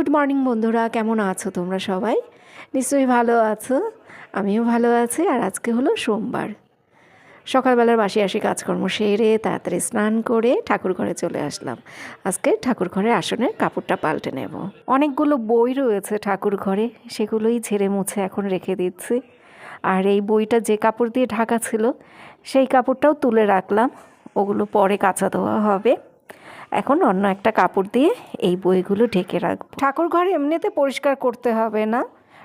Good morning বন্ধুরা, কেমন আছো তোমরা সবাই? নিশ্চয়ই ভালো আছো, আমিও ভালো আছি, আর আজকে হলো সোমবার। সকালবেলার বাসি আসি কাজকর্ম সেরে তাড়াতাড়ি স্নান করে ঠাকুর ঘরে চলে আসলাম। আজকে ঠাকুর ঘরের আসনে কাপড়টা পাল্টে নেব। অনেকগুলো বই রয়েছে ঠাকুর ঘরে, সেগুলোই ঝেড়ে মুছে এখন রেখে দিচ্ছি। আর এই বইটা যে কাপড় দিয়ে ঢাকা ছিল, সেই কাপড়টাও তুলে রাখলাম। ওগুলো পরে কাঁচা দেওয়া হবে। এখন অন্য একটা কাপড় দিয়ে এই বইগুলো ঢেকে রাখব। ঠাকুর ঘর এমনিতে পরিষ্কার করতে হবে না।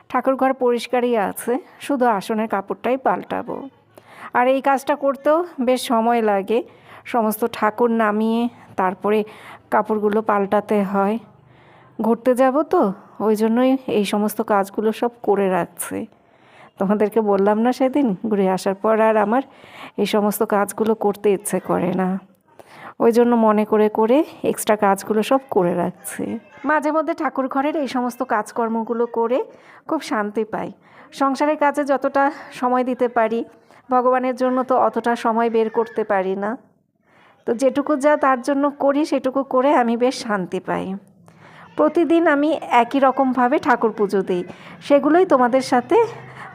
ঠাকুর ঘর পরিষ্কারই আছে, শুধু আসনের কাপড়টাই পাল্টাবো। আর এই কাজটা করতেও বেশ সময় লাগে, সমস্ত ঠাকুর নামিয়ে তারপরে কাপড়গুলো পাল্টাতে হয়। ঘুরতে যাব তো, ওই জন্যই এই সমস্ত কাজগুলো সব করে রাখছে। তোমাদেরকে বললাম না সেদিন, ঘুরে আসার পর আর আমার এই সমস্ত কাজগুলো করতে ইচ্ছে করে না। ওই জন্য মনে করে করে এক্সট্রা কাজগুলো সব করে রাখছি। মাঝে মধ্যে ঠাকুর ঘরের এই সমস্ত কাজকর্মগুলো করে খুব শান্তি পাই। সংসারের কাজে যতটা সময় দিতে পারি, ভগবানের জন্য তো অতটা সময় বের করতে পারি না। তো যেটুকু যা তার জন্য করি, সেটুকু করে আমি বেশ শান্তি পাই। প্রতিদিন আমি একই রকমভাবে ঠাকুর পুজো দিই। সেগুলোই তোমাদের সাথে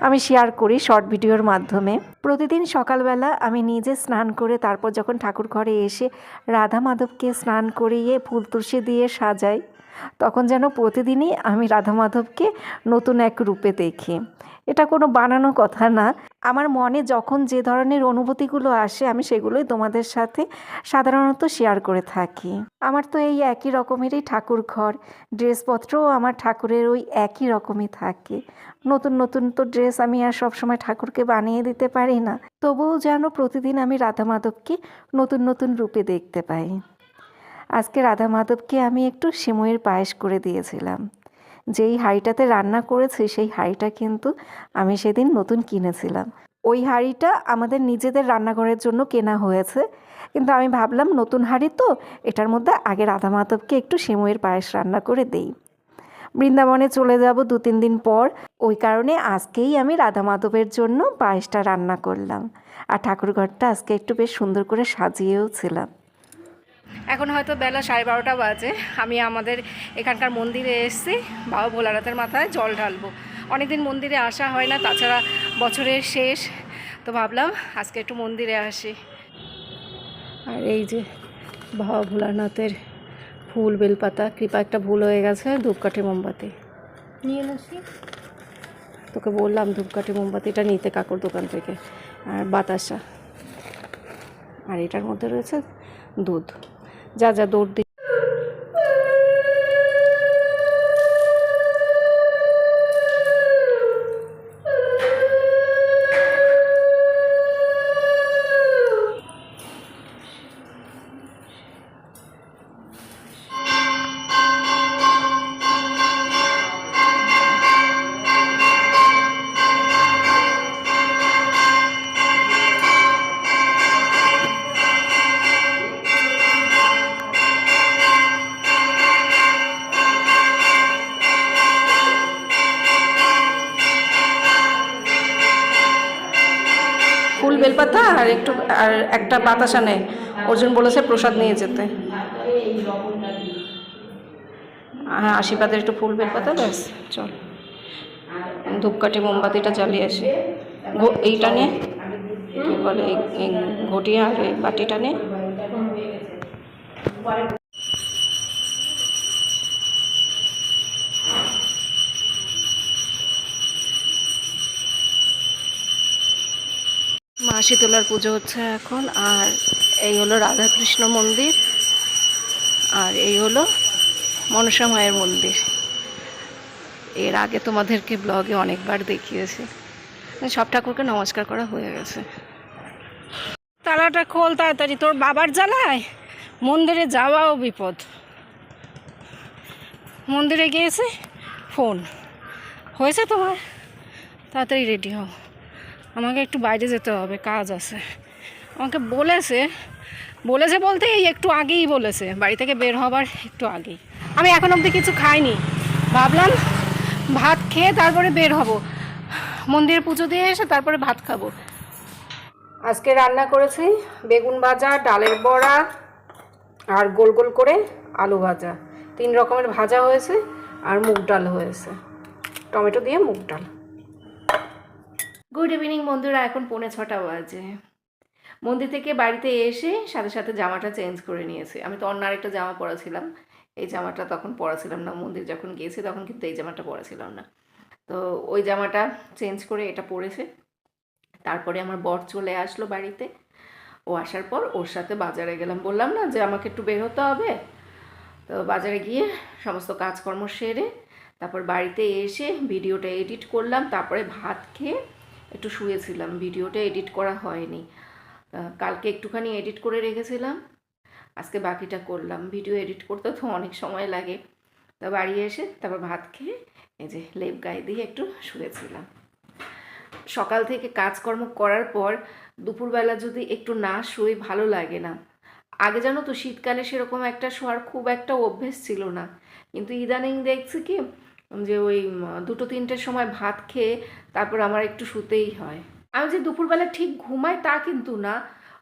আমি শেয়ার করি শর্ট ভিডিওর মাধ্যমে। প্রতিদিন সকালবেলা আমি নিজে স্নান করে তারপর যখন ঠাকুর ঘরে এসে রাধা মাধবকে স্নান করিয়ে ফুল তুলসী দিয়ে সাজাই, তখন যেন প্রতিদিনই আমি রাধা মাধবকে নতুন এক রূপে দেখি। এটা কোনো বানানো কথা না। আমার মনে যখন যে ধরনের অনুভূতিগুলো আসে, আমি সেগুলোই তোমাদের সাথে সাধারণত শেয়ার করে থাকি। আমার তো এই একই রকমেরই ঠাকুর ঘর। ড্রেসপত্রও আমার ঠাকুরের ওই একই রকমই থাকে। নতুন নতুন তো ড্রেস আমি আর সবসময় ঠাকুরকে বানিয়ে দিতে পারি না। তবুও যেন প্রতিদিন আমি রাধা মাধবকে নতুন নতুন রূপে দেখতে পাই। আজকে রাধা মাধবকে আমি একটু সিমইয়ের পায়েস করে দিয়েছিলাম। যেই হাঁড়িটাতে রান্না করেছি, সেই হাঁড়িটা কিন্তু আমি সেদিন নতুন কিনেছিলাম। ওই হাঁড়িটা আমাদের নিজেদের রান্নাঘরের জন্য কেনা হয়েছে। কিন্তু আমি ভাবলাম, নতুন হাঁড়ি তো, এটার মধ্যে আগে রাধা মাধবকে একটু সিমইয়ের পায়েস রান্না করে দেই। বৃন্দাবনে চলে যাব দু, তিন দিন পর। ওই কারণে আজকেই আমি রাধা মাধবের জন্য পায়েসটা রান্না করলাম। আর ঠাকুরঘরটা আজকে একটু বেশ সুন্দর করে সাজিয়েও ছিলাম। এখন হয়তো বেলা সাড়ে বারোটা বাজে। আমি আমাদের এখানকার মন্দিরে এসেছি। বাবা ভোলানাথের মাথায় জল ঢালবো। অনেকদিন মন্দিরে আসা হয় না, তাছাড়া বছরের শেষ। তো ভাবলাম আজকে একটু মন্দিরে আসি। আর এই যে বাবা ভোলানাথের ফুল, বেলপাতা, কৃপা, একটা ভুল হয়ে গেছে, ধূপকাঠি, মোমবাতি। নিয়ে আসি তোকে বললাম ধূপকাঠি মোমবাতিটা নিতে কাকুর দোকান থেকে। আর বাতাসা। আর এটার মধ্যে রয়েছে দুধ। যা যা দৌড় আর একটু, আর একটা বাতাসা নেয় অর্জুন বলেছে প্রসাদ নিয়ে যেতে। হ্যাঁ আশীর্বাদের একটু ফুল বের পাতা ব্যাস, চল। ধূপকাঠি মোমবাতিটা জ্বালিয়ে আসি। এইটা নিয়ে কী বলে ঘটিয়া আর এই বাটিটা নে। মা শীতলার পুজো হচ্ছে এখন, আর এই হলো রাধাকৃষ্ণ মন্দির, আর এই হলো মনসা মায়ের মন্দির। এর আগে তোমাদেরকে ব্লগে অনেকবার দেখিয়েছি। সব ঠাকুরকে নমস্কার করা হয়ে গেছে। তালাটা খোল তাড়াতাড়ি, তোর বাবার জ্বালায়? মন্দিরে যাওয়াও বিপদ। মন্দিরে গিয়েছে? ফোন। হয়েছে তোমার? তাড়াতাড়ি রেডি হও। আমাকে একটু বাইরে যেতে হবে, কাজ আছে। আমাকে বলেছে বলেছে বলতে এই একটু আগেই বলেছে, বাড়ি থেকে বের হবার একটু আগেই। আমি এখন অবধি কিছু খাইনি। ভাবলাম ভাত খেয়ে তারপরে বের হব। মন্দিরে পুজো দিয়ে এসে তারপরে ভাত খাব। আজকে রান্না করেছি বেগুন ভাজা, ডালের বড়া আর গোল গোল করে আলু ভাজা। তিন রকমের ভাজা হয়েছে আর মুগ ডাল হয়েছে। টমেটো দিয়ে মুগ ডাল। গুড ইভিনিং বন্ধুরা, এখন পৌনে ছটা বাজে। মন্দির থেকে বাড়িতে এসে সাথে সাথে জামাটা চেঞ্জ করে নিয়েছি। আমি তো অন্য আরেকটা জামা পরেছিলাম। এই জামাটা তখন পরাছিলাম না। মন্দির যখন গিয়েছি তখন কিন্তু এই জামাটা পরেছিলাম না। তো ওই জামাটা চেঞ্জ করে এটা পরেছে। তারপরে আমার বর চলে আসলো বাড়িতে। ও আসার পর ওর সাথে বাজারে গেলাম। বললাম না যে আমাকে একটু বের হতে হবে। তো বাজারে গিয়ে সমস্ত কাজকর্ম সেরে তারপর বাড়িতে এসে ভিডিওটা এডিট করলাম। তারপরে ভাত খেয়ে একটু শুয়েছিলাম, ভিডিওটা এডিট করা হয়নি। কালকে একটুখানি এডিট করে রেখেছিলাম, আজকে বাকিটা করলাম। ভিডিও এডিট করতে তো অনেক সময় লাগে। তা বাড়ি এসে তারপর ভাত খেয়ে এই যে লেপ গায়ে দিয়ে একটু শুয়েছিলাম। সকাল থেকে কাজকর্ম করার পর দুপুরবেলা যদি একটু না শুই ভালো লাগে না। আগে জানো তো শীতকালে সেরকম একটা শোয়ার খুব একটা অভ্যেস ছিল না। কিন্তু ইদানিং দেখছি কি যে ওই দুটো তিনটের সময় ভাত খেয়ে তারপর আমার একটু শুতেই হয়। আমি যে দুপুরবেলা ঠিক ঘুমাই তা কিন্তু না।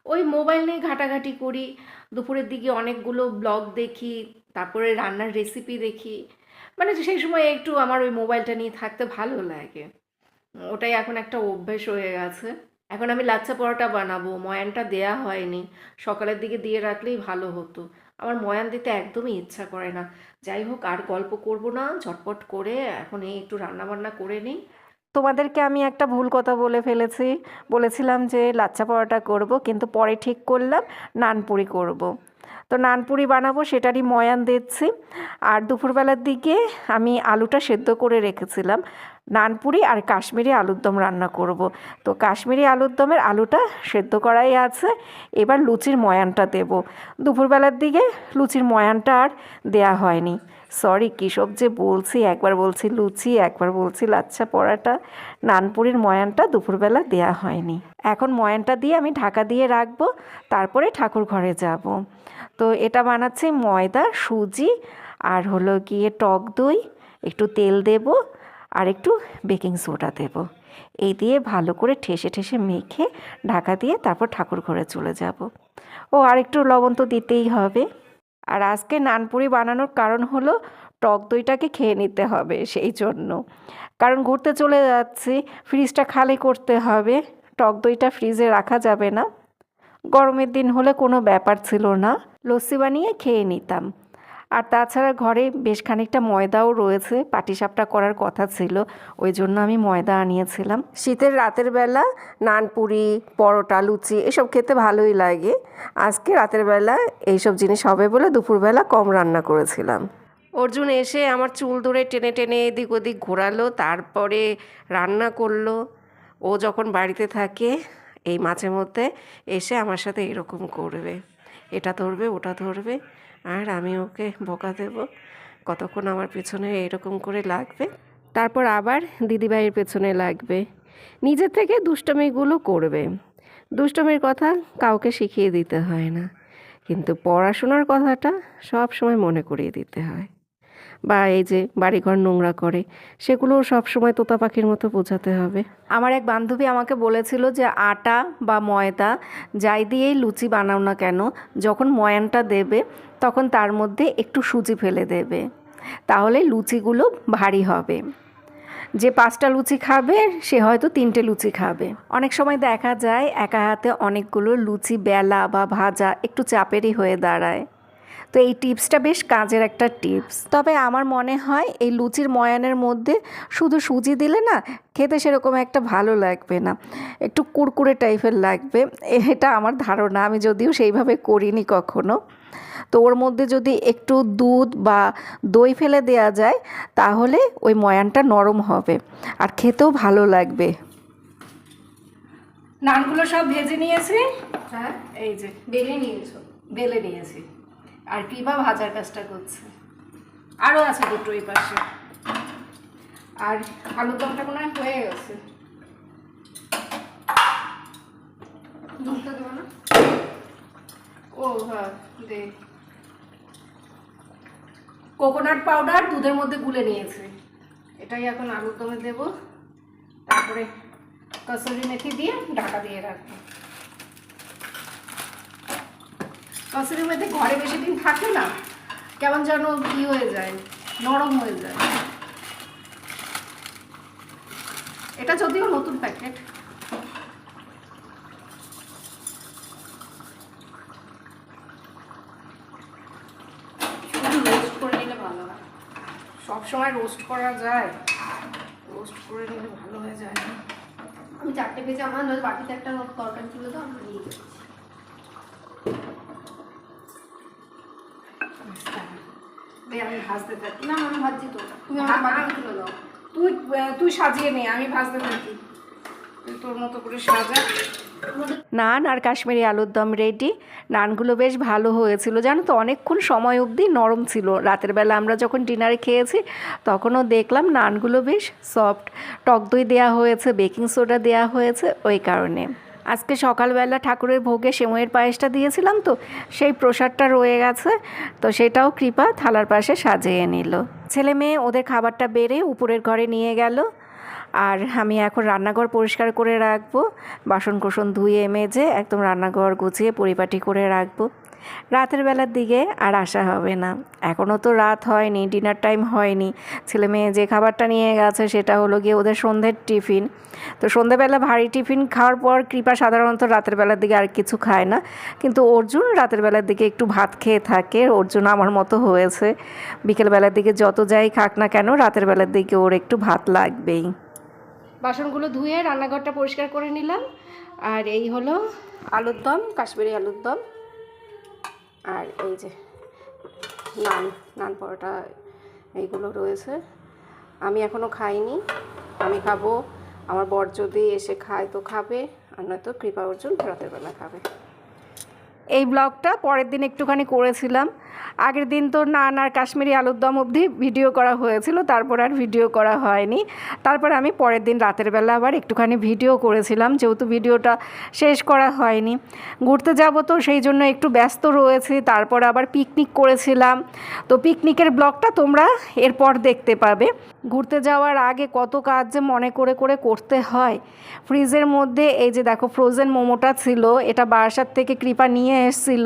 ওই মোবাইল নিয়ে ঘাটাঘাটি করি, দুপুরের দিকে অনেকগুলো ব্লগ দেখি, তারপরে রান্নার রেসিপি দেখি। মানে সেই সময় একটু আমার ওই মোবাইলটা নিয়ে থাকতে ভালো লাগে। ওটাই এখন একটা অভ্যেস হয়ে গেছে। এখন আমি লাচ্ছা পরোটা বানাবো, ময়ানটা দেয়া হয়নি। সকালের দিকে দিয়ে রাখলেই ভালো হতো। আমার ময়ান দিতে একদমই ইচ্ছা করে না। যাই হোক, আর গল্প করব না। ঝটপট করে এখন এই একটু রান্নাবান্না করে নিই। তোমাদেরকে আমি একটা ভুল কথা বলে ফেলেছি। বলেছিলাম যে লাচ্চা পরোটা করব, কিন্তু পরে ঠিক করলাম, নানপুরি করব। তো নানপুরি বানাবো, সেটারই ময়ান দিচ্ছি। আর দুপুরবেলার দিকে আমি আলুটা সেদ্ধ করে রেখেছিলাম। নানপুরি আর কাশ্মীরি আলুর দম রান্না করব। তো কাশ্মীরি আলুর দমের আলুটা সেদ্ধ করাই আছে। এবার লুচির ময়ানটা দেব। দুপুরবেলার দিকে লুচির ময়ানটা আর দেয়া হয়নি। সরি, কী সব যে বলছি, একবার বলছি লুচি, একবার বলছি লাচ্ছা পরাটা। নানপুরির ময়ানটা দুপুরবেলা দেয়া হয়নি। এখন ময়ানটা দিয়ে আমি ঢাকা দিয়ে রাখব, তারপরে ঠাকুর ঘরে যাব। তো এটা বানাচ্ছি ময়দা, সুজি আর হলো গিয়ে টক দই, একটু তেল দেব আর একটু বেকিং সোডা দেব। এই দিয়ে ভালো করে ঠেসে ঠেসে মেখে ঢাকা দিয়ে তারপর ঠাকুর ঘরে চলে যাব। ও, আর একটু লবণ তো দিতেই হবে। আর আজকে নানপুরি বানানোর কারণ হলো টক দইটাকে খেয়ে নিতে হবে সেই জন্য। কারণ ঘুরতে চলে যাচ্ছি, ফ্রিজটা খালি করতে হবে, টক দইটা ফ্রিজে রাখা যাবে না। গরমের দিন হলে কোনো ব্যাপার ছিল না। লস্যি বানিয়ে খেয়ে নিতাম। আর তাছাড়া ঘরে বেশ খানিকটা ময়দাও রয়েছে, পাটিসাপটা করার কথা ছিল। ওই জন্য আমি ময়দা আনিয়েছিলাম। শীতের রাতের বেলা নানপুরি পরোটা, লুচি এসব খেতে ভালোই লাগে। আজকে রাতের বেলা এইসব জিনিস হবে বলে দুপুরবেলা কম রান্না করেছিলাম। অর্জুন এসে আমার চুল ধরে টেনে টেনে এদিক ওদিক ঘোরালো, তারপরে রান্না করল। ও যখন বাড়িতে থাকে এই মাঝে মধ্যে এসে আমার সাথে এরকম করবে। এটা ধরবে, ওটা ধরবে, আর আমি ওকে বকা দেব। কতক্ষণ আমার পেছনে এরকম করে লাগবে? তারপর আবার দিদিভাইয়ের পেছনে লাগবে। নিজের থেকে দুষ্টমিগুলো করবে। দুষ্টমির কথা কাউকে শিখিয়ে দিতে হয় না। কিন্তু পড়াশোনার কথাটা সব সময় মনে করিয়ে দিতে হয়। বা এই যে বাড়িঘর নোংরা করে সেগুলোও সবসময় তোতা পাখির মতো বোঝাতে হবে। আমার এক বান্ধবী আমাকে বলেছিল যে আটা বা ময়দা যাই দিয়েই লুচি বানাও না কেন, যখন ময়ানটা দেবে তখন তার মধ্যে একটু সুজি ফেলে দেবে, তাহলে লুচিগুলো ভারী হবে। যে পাঁচটা লুচি খাবে, সে হয়তো তিনটে লুচি খাবে। অনেক সময় দেখা যায় একা হাতে অনেকগুলো লুচি, বেলা বা ভাজা একটু চাপেরই হয়ে দাঁড়ায়। তো এই টিপসটা বেশ কাজের একটা টিপস। তবে আমার মনে হয় এই লুচির ময়ানের মধ্যে শুধু সুজি দিলে না খেতে সেরকম একটা ভালো লাগবে না। একটু কুরকুরে টাইপের লাগবে। এটা আমার ধারণা। আমি যদিও সেইভাবে করিনি কখনো। তো ওর মধ্যে যদি একটু দুধ বা দই ফেলে দেওয়া যায় তাহলে ওই ময়ানটা নরম হবে। আর খেতেও ভালো লাগবে। নানগুলো সব ভেজে নিয়েছি। হ্যাঁ। এই যে বেলে নিয়েছো। বেলে নিয়েছি। আর কিবা ভাজার কাজটা করছে? আরও আছে দুটো এই পাশে। আর আলুর দমটা মনে হয় গেছে। দুধটা দেবো না? ও হ্যাঁ কোকোনাট পাউডার দুধের মধ্যে গুলে নিয়েছে। এটাই এখন আলুর দমে দেবো। তারপরে কসুরি মেথি দিয়ে ঢাকা দিয়ে রাখব। কসুরি মেথি ঘরে বেশি দিন থাকে না, কেমন যেন ই হয়ে যায়, নরম হয়ে যায়। এটা যদিও নতুন প্যাকেট। রোস্ট করে নিলে ভালো হয়। সব সময় রোস্ট করা যায় রোস্ট করে নিলে ভালো হয়ে যায় আমি চারটে পেয়েছি আমার নয় বাটিতে একটা তরকারি ছিল তো, আমি নিয়ে গেছি। দে আমি ভাজতে থাকি। না আমি ভাবছি তো। তুমি আমার বাটিতে তুলে দাও। তুই তুই সাজিয়ে নে আমি ভাজতে থাকি। তোর মতো করে সাজা। নান আর কাশ্মীরি আলুর দম রেডি নানগুলো বেশ ভালো হয়েছিল। জানো তো অনেকক্ষণ সময় অবধি নরম ছিল। রাতের বেলা আমরা যখন ডিনারে খেয়েছি তখনও দেখলাম নানগুলো বেশ সফট টক দই দেওয়া হয়েছে বেকিং সোডা দেওয়া হয়েছে ওই কারণে। আজকে সকালবেলা ঠাকুরের ভোগে সেময়ের পায়েসটা দিয়েছিলাম তো, সেই প্রসাদটা রয়ে গেছে। তো সেটাও কৃপা থালার পাশে সাজিয়ে নিল। ছেলে মেয়ে ওদের খাবারটা বেড়ে উপরের ঘরে নিয়ে গেল। আর আমি এখন রান্নাঘর পরিষ্কার করে রাখব। বাসন কোসন ধুয়ে, মেজে একদম রান্নাঘর গুছিয়ে পরিপাটি করে রাখব। রাতের বেলার দিকে আর আসা হবে না। এখনও তো রাত হয়নি ডিনার টাইম হয়নি। ছেলে মেয়ে যে খাবারটা নিয়ে গেছে সেটা হলো গিয়ে ওদের সন্ধ্যের টিফিন। তো সন্ধ্যেবেলা ভারী টিফিন খাওয়ার পর কৃপা সাধারণত রাতের বেলার দিকে আর কিছু খায় না। কিন্তু অর্জুন রাতের বেলার দিকে একটু ভাত খেয়ে থাকে, অর্জুন আমার মতো হয়েছে। বিকেলবেলার দিকে যত যাই খাক না কেন, রাতের বেলার দিকে ওর একটু ভাত লাগবেই। বাসনগুলো ধুয়ে রান্নাঘরটা পরিষ্কার করে নিলাম। আর এই হলো আলুর দম, কাশ্মীরি আলুর দম। আর এই যে নান নান পরোটা এইগুলো রয়েছে। আমি এখনও খাইনি, আমি খাব। আমার বর যদি এসে খায় তো খাবে, আর নয়তো কৃপা অর্জুন রাতের বেলা খাবে। এই ব্লগটা পরের দিন একটুখানি করেছিলাম। আগের দিন তো নান আর কাশ্মীরি আলুর দম অবধি ভিডিও করা হয়েছিল, তারপর আর ভিডিও করা হয়নি। তারপর আমি পরের দিন রাতের বেলা আবার একটুখানি ভিডিও করেছিলাম, যেহেতু ভিডিওটা শেষ করা হয়নি। ঘুরতে যাব তো সেই জন্য একটু ব্যস্ত রয়েছি, তারপর আবার পিকনিক করেছিলাম। তো পিকনিকের ব্লগটা তোমরা এরপর দেখতে পাবে। ঘুরতে যাওয়ার আগে কত কাজ যে মনে করে করে করতে হয়। ফ্রিজের মধ্যে এই যে দেখো ফ্রোজেন মোমোটা ছিল, এটা বারাসাত থেকে কৃপা নিয়ে এসেছিল।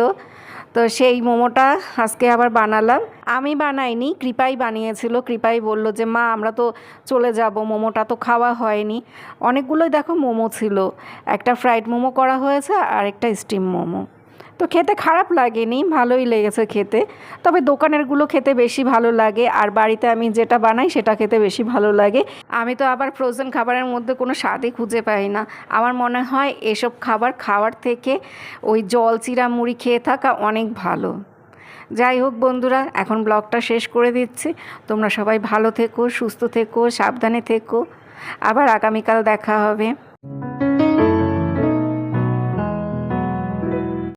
তো সেই মোমোটা আজকে আবার বানালাম। আমি বানাইনি, কৃপাই বানিয়েছিল। কৃপাই বলল যে, মা, আমরা তো চলে যাব, মোমোটা তো খাওয়া হয়নি। অনেকগুলোই দেখো মোমো ছিল। একটা ফ্রাইড মোমো করা হয়েছে আর একটা স্টিম মোমো। তো খেতে খারাপ লাগেনি, ভালোই লেগেছে খেতে। তবে দোকানেরগুলো খেতে বেশি ভালো লাগে আর বাড়িতে আমি যেটা বানাই সেটা খেতে বেশি ভালো লাগে। আমি তো আবার ফ্রোজেন খাবারের মধ্যে কোনো স্বাদই খুঁজে পাই না। আমার মনে হয় এসব খাবার খাওয়ার থেকে ওই জল, চিরা, মুড়ি খেয়ে থাকা অনেক ভালো। যাই হোক বন্ধুরা, এখন ব্লগটা শেষ করে দিচ্ছি। তোমরা সবাই ভালো থেকো, সুস্থ থেকো, সাবধানে থেকো। আবার আগামীকাল দেখা হবে।